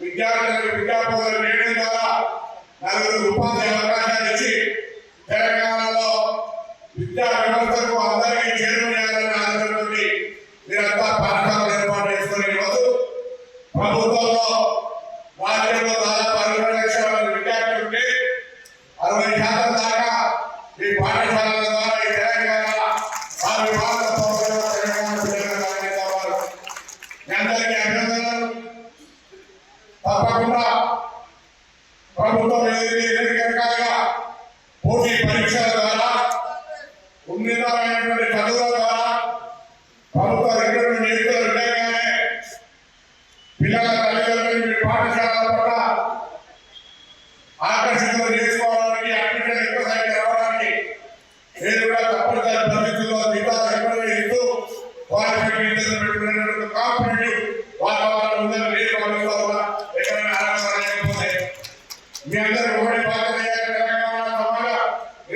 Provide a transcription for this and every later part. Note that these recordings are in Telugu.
విద్యార్థులకు విద్యాబోధన చేయడం ద్వారా నలుగురు ఉపాధి అవకాశాలు ఇచ్చి తెలంగాణలో విద్యా వ్యవస్థకు అందరికీ చేరువయ్యాలని ఆలోచనతోటి మీరంతా పాఠశాలలు ఏర్పాటు చేసుకుని ఈరోజు ప్రభుత్వంలో రాజ్యంలో దాదాపు అరవై లక్షల మంది విద్యార్థులు ఉంటే అరవై శాతం దాకా ఈ పాఠశాలల ద్వారా ఈ తెలంగాణ ఆ విభాగ పౌరులు తెలంగాణ పిల్లలుగా అనేవారు. మీ అందరికీ అభినందనలు తప్పకుండా ప్రభుత్వం ఏదైతే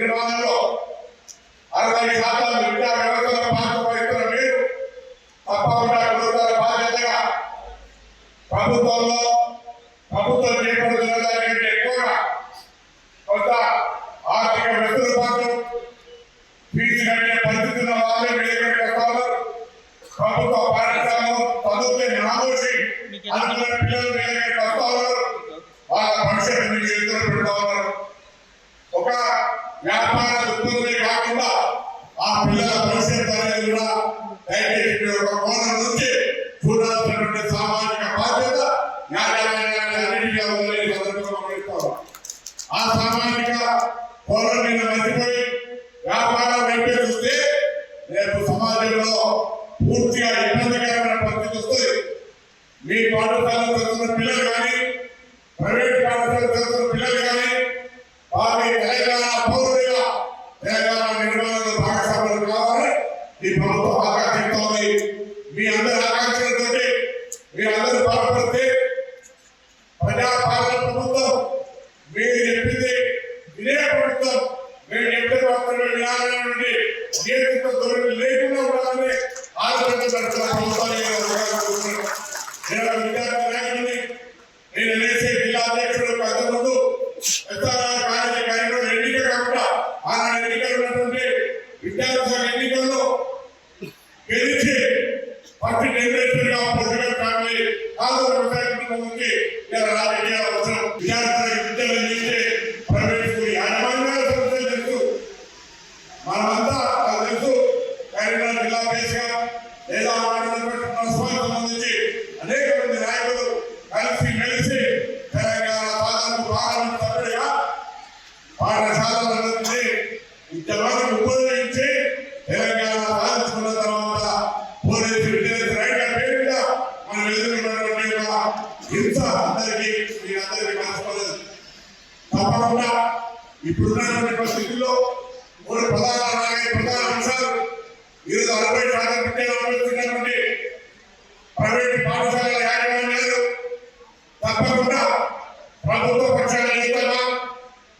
నిర్మాణంలో అరవై శాతం విద్యా వ్యవస్థలో పాత్ర వహిస్తున్న మీరు తప్పకుండా గురుతర బాధ్యతగా ప్రభుత్వంలో ప్రభుత్వం చేపడుతున్న దానికంటే ఎక్కువగా కొంత ఆర్థిక వెసులుబాటు ఫీజు కట్టే పరిస్థితి ఉన్న వాళ్ళే మీ దగ్గరికి వస్తారు. ప్రభుత్వ పాఠశాలలో చదువుతే నామోషి అనుకున్న పిల్లలు మీ దగ్గరికి వస్తారు. వాళ్ళ భవిష్యత్తు మీ చేతిలో పెడతా ఉన్నారు ఒక వ్యాపార ఉత్పత్తి కాకుండా ఆ పిల్లల భవిష్యత్తు అనేది కూడా దయచేసి మీరు ఒక కోణం నుంచి చూడాల్సినటువంటి సామాజిక బాధ్యత న్యాయాలయాన్ని అన్నింటిగా ఉందని ఈ సందర్భంగా గమనిస్తాం. ఆ సామాజిక కోణం మీద మర్చిపోయి వ్యాపారం వైపే చూస్తే రేపు సమాజంలో పూర్తిగా ఇబ్బందికరమైన పరిస్థితి వస్తే మీ పాఠశాల చదువుతున్న పిల్లలు కానీ ప్రైవేట్ పాఠశాల చదువుతున్న పిల్లలు కానీ వారి తెలంగాణ పౌరులుగా తెలంగాణ నిర్మాణంలో భాగస్వాములు కావాలని ఈ ప్రభుత్వం ఆకాంక్షిస్తోంది. మీ అందరి ఆకాంక్షలతోటి మీ అందరూ ఇప్పుడున్నటువంటి పరిస్థితుల్లో మూడు ప్రధాన నాయక ప్రధాన అంశాలు ఈరోజు అరవై శాతం విద్యను అనుభవిస్తున్నటువంటి ప్రైవేట్ పాఠశాలల యాజమాన్యాలు తప్పకుండా ప్రభుత్వ పక్షాలు ఇస్తామా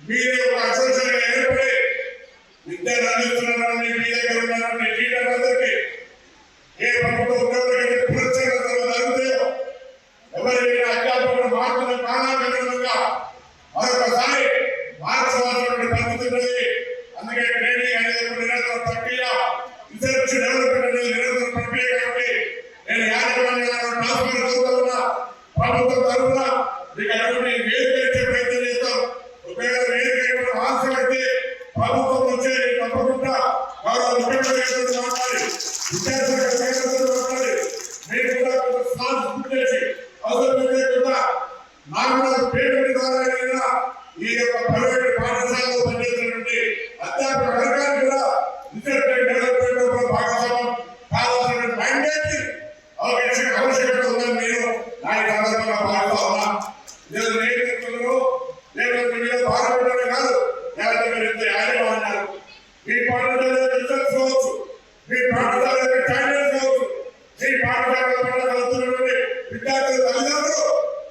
మీరే ఒక అసోసియేషన్ ఏర్పడి విద్యను అందిస్తున్నారని మీ దగ్గర ఉన్నారని మీరు కూడా కొంత స్థానం పూర్తి చేసి అవసరమైతే కూడా నాకు కూడా పేమెంట్ ద్వారా అయినా ఈ యొక్క ప్రైవేట్ పాఠశాలలో పనిచేసినటువంటి అధ్యాపక వర్గాన్ని కూడా రీసెర్చ్ అండ్ డెవలప్మెంట్లో భాగస్వామ్యం కావాల్సిన మైండేట్ అవకాశం ఆవశ్యకత ఉందని నేను నా ఈ సందర్భంగా భావిస్తా ఉన్నా నేను నేతృత్వంలో లేకపోతే మీరు బాధపడమే కాదు లేకపోతే మీరు ఇంత యాజమాన్యాలు మీ పాఠశాల రిజల్ట్స్ కావచ్చు మీ పాఠశాల క్యాండిడేట్స్ కావచ్చు మీ పాఠశాల పట్ల చదువుతున్నటువంటి విద్యార్థులు తల్లిదండ్రులు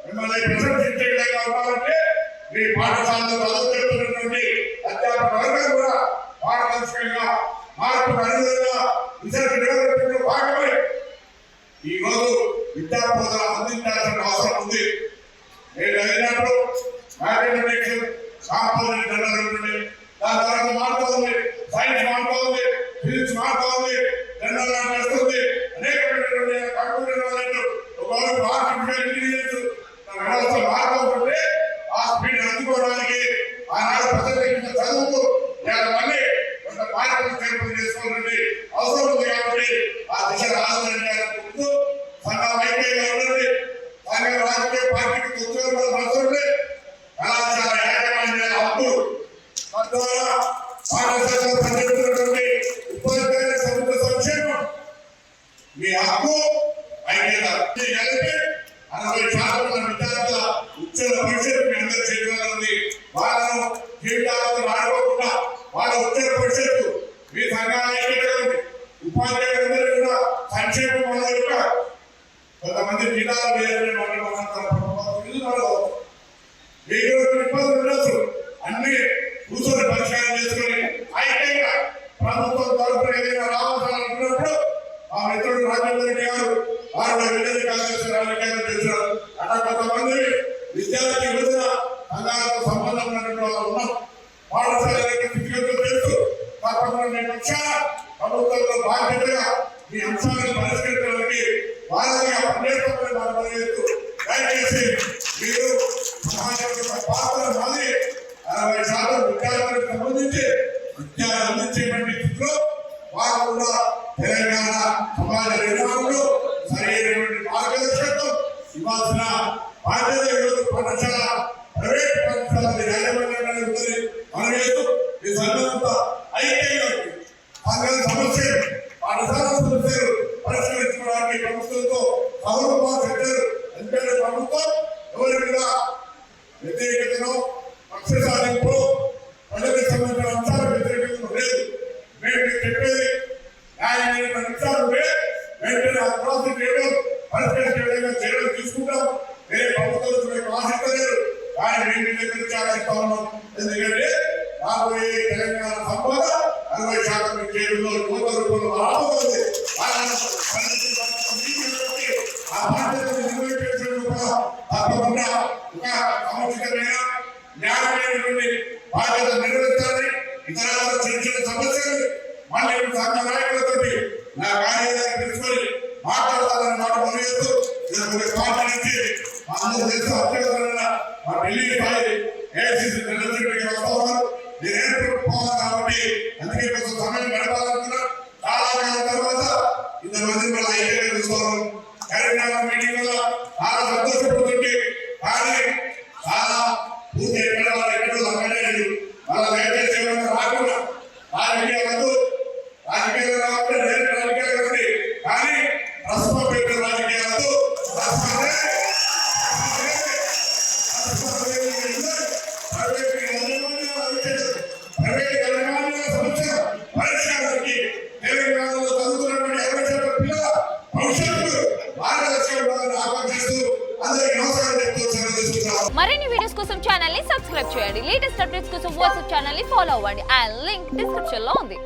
మిమ్మల్ని ప్రశంసించేలాగా ఉండాలంటే మీ పాఠశాలలో చదువుతున్నటువంటి అధ్యాపక వర్గం కూడా పారదర్శకంగా మార్పుకు అనుగుణంగా రీసెర్చ్ డెవలప్మెంట్ భాగమే ఈరోజు విద్యా బోధన అందించాల్సిన అవసరం ఉంది. నేను చదివినప్పుడు మ్యాథమెటిక్స్ కాంపోజిట్ జనరల్ దాని తర్వాత మారుతుంది సైన్స్ మారుతుంది ఫిజిక్స్ మారుతుంది జనరల్ నాలెడ్జ్ ఒకవైపు ఆర్టిఫిషియల్ ఇంటెలిజెన్స్ వ్యవస్థ ఆ స్పీడ్ అందుకోవడానికి ఆనాడు ప్రజలు చదువుకు మళ్ళీ కొంత మార్పులు చేర్పులు చేసుకోవాలండి అవసరం ఉంది కాబట్టి ఆ దిశ రాజధాని ముందు సంఘం ఉండండి. సంఘ రాజకీయ పార్టీకి ఉద్యోగాలు అవసరం కళాశాల హక్కు తద్వారా పాఠశాలలో పనిచేస్తున్నటువంటి ఉపాధ్యాయుల సంక్షేమం. మీ హక్కు ఐక్యత కలిపి అరవై శాతం మన విద్యార్థుల ఉజ్వల భవిష్యత్తు మీ అందరి చేతిలో ఉంది. వాళ్ళను జీవితాలతో ఆడుకోకుండా వాళ్ళ భవిష్యత్తు మీ సంఘాల ఉపాధ్యాయులందరూ కూడా సంక్షేమం మన యొక్క కొంతమంది జీతాలు వేయాలని మీకు ఇబ్బందులు ఉండొచ్చు. అన్ని కూర్చొని పరిష్కారం చేసుకొని ఐక్యంగా ప్రభుత్వం బాధ్యతగా మీ అంశాలను పరిష్కరించడానికి వారికి ఆ పనిచేస్తామని మనం పనిచేస్తూ దయచేసి మీరు సమాజంలో పాత్ర మాది అరవై శాతం విద్యార్థులకు సంబంధించి విద్యను అందించేటువంటి స్థితిలో వారు కూడా తెలంగాణ సమాజ నిర్మాణంలో సరైనటువంటి మార్గదర్శకత్వం ఇవ్వాల్సిన బాధ్యత ఈరోజు పాఠశాల ప్రైవేట్ పాఠశాల యాజమాన్యాన్ని ఉందని మనం చేస్తూ ఈ సంఘంతో ఐక్యంగా ఉంది. సంఘం సమస్యలు పాఠశాల సమస్యలు పరిష్కరించుకోవడానికి ప్రభుత్వంతో సౌరభ చర్చలు ఎందుకంటే ప్రభుత్వం ఎవరి మీద వ్యతిరేకతను పక్ష సాధింపు ప్రజలకు సంబంధించిన అంశాల వ్యతిరేకతను లేదు మేము మీకు చెప్పేది న్యాయమైన అంశాలు ఉంటే వెంటనే ఆ ప్రాసెస్ చేయడం పరిష్కరించే విధంగా చర్యలు తీసుకుంటాం వేరే ప్రభుత్వం మీకు ఆశించలేదు కానీ మేము మీ దగ్గర నుంచి ఆశిస్తా ఉన్నాం ఎందుకంటే రాబోయే తెలంగాణ సంపద అరవై శాతం మీ జేబులో కోట్ల రూపాయలు రాబోతుంది ఆ బాధ్యతను నిర్వహించేందుకు కూడా తప్పకుండా ఒక న్యాయమైనటువంటి బాధ్యత నిర్వహించాలని ఇతర చిన్న చిన్న సమస్యలు మళ్ళీ సంఘ నాయకులతో నా కార్యాలయాన్ని తెలుసుకొని మాట్లాడతానని మాట మనవేస్తూ ఇది పార్టీ మా అందరూ మా ఢిల్లీ చేయండి లేటెస్ట్ అప్డేట్స్ కోసం వాట్సాప్ ఛానల్ని ఫాలో అవ్వండి. అండ్ లింక్ డిస్క్రిప్షన్లో ఉంది.